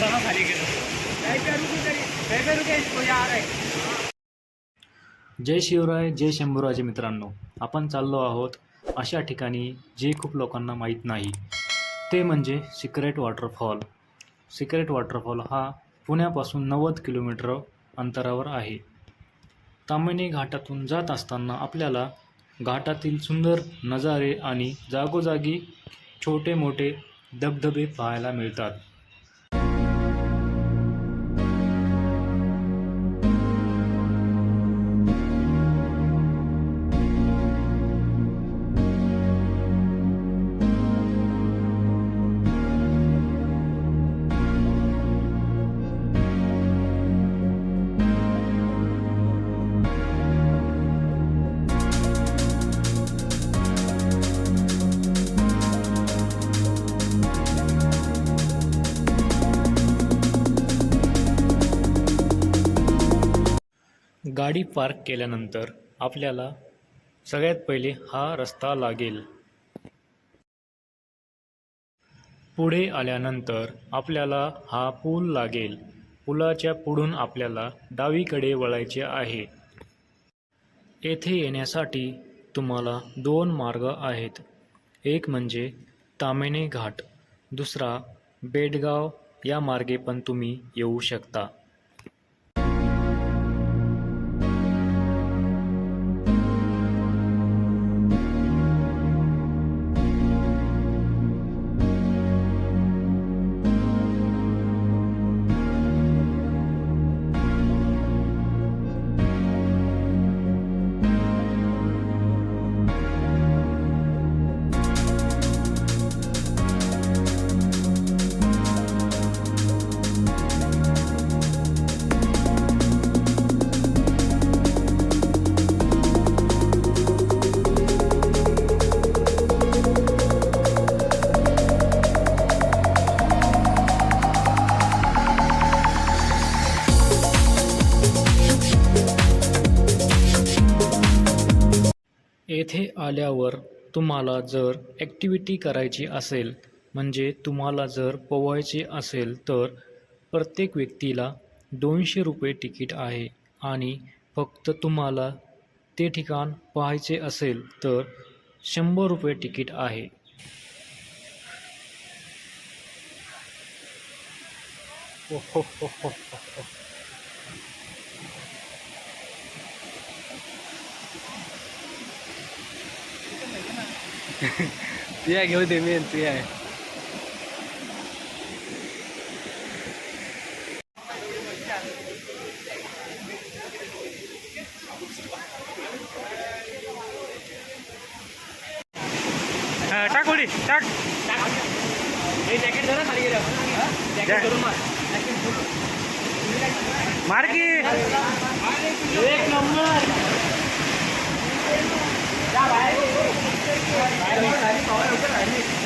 खाली गेलो जय शिवराय जय शंभूराजे मित्रांनो. आपण चाललो आहोत अशा ठिकाणी जे खूप लोकांना माहीत नाही. ते म्हणजे सिक्रेट वॉटरफॉल. सिक्रेट वॉटरफॉल हा पुण्यापासून नव्वद किलोमीटर अंतरावर आहे. तामिनी घाटातून जात असताना आपल्याला घाटातील सुंदर नजारे आणि जागोजागी छोटे मोठे धबधबे पाहायला मिळतात. गाडी पार्क केल्यानंतर आपल्याला सगळ्यात पहिले हा रस्ता लागेल. पुढे आल्यानंतर आपल्याला हा पूल लागेल. पुलाच्या पुढून आपल्याला डावीकडे वळायचे आहे. येथे येण्यासाठी तुम्हाला दोन मार्ग आहेत. एक म्हणजे तामेणे घाट दुसरा बेडगाव. या मार्गे पण तुम्ही येऊ शकता. येथे आल्यावर तुम्हाला जर ॲक्टिव्हिटी करायची असेल म्हणजे तुम्हाला जर पोवायचे असेल तर प्रत्येक व्यक्तीला दोनशे रुपये तिकीट आहे आणि फक्त तुम्हाला ते ठिकाण पाहायचे असेल तर शंभर रुपये तिकीट आहे ओ हो हो हो हो हो. तुया घेऊ दे मी तुया आहे टाक उडी टाक. जॅकेट जरा खाली गेलं जॅकेट करून मार. मार की. एक नंबर.